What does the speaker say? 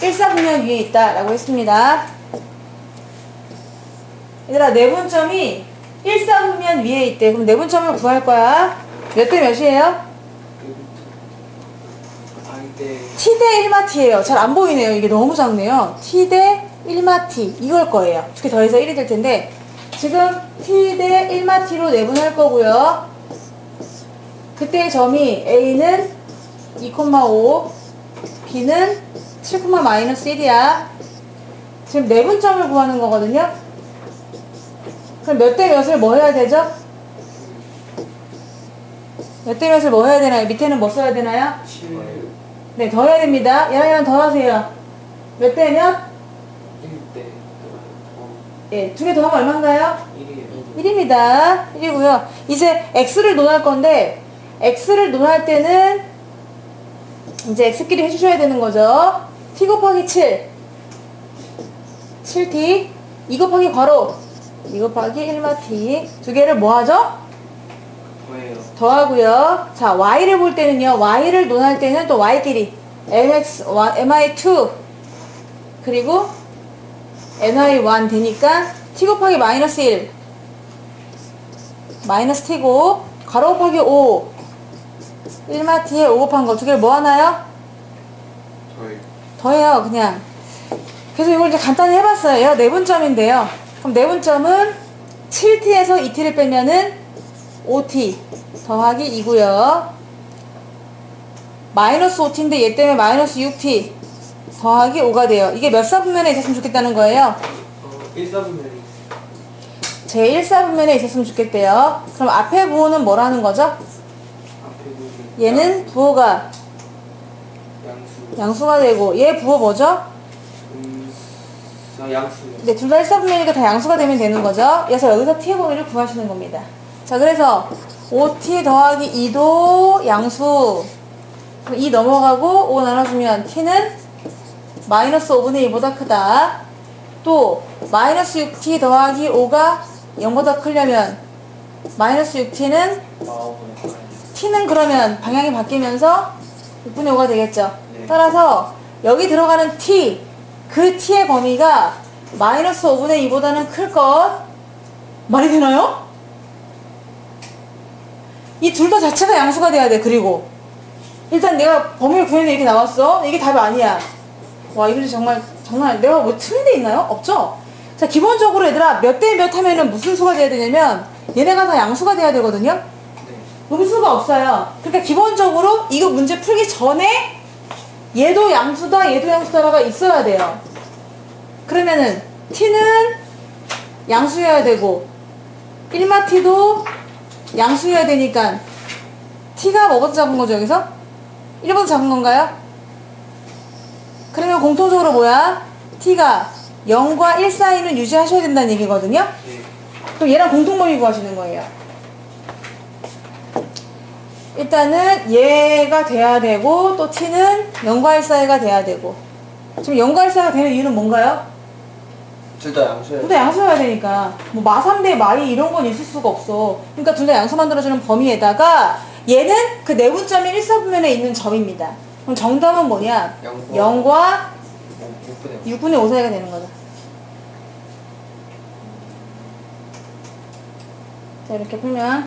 1사분면 위에 있다라고 했습니다. 얘들아, 내분점이 1사분면 위에 있대. 그럼 내분점을 구할 거야. 몇 대 몇이에요? t 대 1마티예요. 잘 안 보이네요. 이게 너무 작네요. t 대 1마티 이걸 거예요. 두 개 더해서 1이 될 텐데 지금 t 대 1마티로 내분할 거고요. 그때 점이 a는 2,5 b는 7, 마이너스 1이야. 지금 내분점을 구하는 거거든요. 그럼 몇 대 몇을 뭐 해야 되죠? 몇 대 몇을 뭐 해야 되나요? 밑에는 뭐 써야 되나요? 7 네, 더 해야 됩니다. 얘랑 얘랑 더 하세요. 몇 대 몇? 1대 예, 두 개 더 하면 얼마인가요? 1이에요 1입니다. 1이고요. 이제 x를 논할 건데 x를 논할 때는 이제 x끼리 해주셔야 되는 거죠. t 곱하기 7 7t 2 곱하기 괄호 2 곱하기 1마T 두 개를 뭐 하죠? 뭐예요? 더하고요. 자, y를 볼 때는요. y를 논할 때는 또 y끼리 mx, mi2 그리고 ny1 되니까 t 곱하기 마이너스 1 마이너스 t고 가로 곱하기 5 1마t에 5 곱한 거. 두 개를 뭐 하나요? 저희. 더해요 그냥. 그래서 이걸 이제 간단히 해봤어요. 얘가 내분점인데요. 그럼 내분점은 7t에서 2t를 빼면은 5t 더하기 2고요. 마이너스 5t인데 얘 때문에 마이너스 6t 더하기 5가 돼요. 이게 몇 사분면에 있었으면 좋겠다는 거예요? 어 1사분면이 제 1사분면에 있었으면 좋겠대요. 그럼 앞에 부호는 뭐라는 거죠? 얘는 부호가 양수 양수가 되고 얘 부호 뭐죠? 음 아, 양수요 네, 둘다 1사분면이니까 다 양수가 되면 되는 거죠. 그래서 여기서 t의 범위를 구하시는 겁니다. 자, 그래서 5t 더하기 2도 양수. 그럼 2 넘어가고 5 나눠주면 t는 마이너스 5분의 2보다 크다. 또 마이너스 6t 더하기 5가 0보다 크려면 마이너스 6t는 마오분의 t는 그러면 방향이 바뀌면서 6분의 5가 되겠죠. 네. 따라서 여기 들어가는 t, 그 t의 범위가 마이너스 5분의 2보다는 클 것. 말이 되나요? 이 둘 다 자체가 양수가 돼야 돼, 그리고. 일단 내가 범위를 구했는데 이렇게 나왔어. 이게 답이 아니야. 와, 이거 정말, 정말, 내가 뭐 틀린 데 있나요? 없죠? 자, 기본적으로 얘들아, 몇 대 몇 하면은 무슨 수가 돼야 되냐면, 얘네가 다 양수가 돼야 되거든요? 네 음수가 없어요. 그러니까 기본적으로 이거 문제 풀기 전에 얘도 양수다, 얘도 양수다가 있어야 돼요. 그러면은 t는 양수여야 되고 1마 t도 양수여야 되니까 t가 뭐보다 작은 거죠, 여기서? 1보다 작은 건가요? 그러면 공통적으로 뭐야? t가 0과 1 사이는 유지하셔야 된다는 얘기거든요? 네. 그럼 얘랑 공통범위 구하시는 거예요. 일단은 얘가 돼야 되고 또 t는 0과 1 사이가 돼야 되고 지금 0과 1 사이가 되는 이유는 뭔가요? 둘 다 양수예요 둘 다 양수여야 되니까 뭐 마삼 대 마이 이런 건 있을 수가 없어 그러니까 둘 다 양수 만들어주는 범위에다가 얘는 그 내분점이 1사분면에 있는 점입니다 그럼 정답은 뭐냐? 영과. 0과 6분의 6분의 5 사이가 되는 거죠 자 이렇게 풀면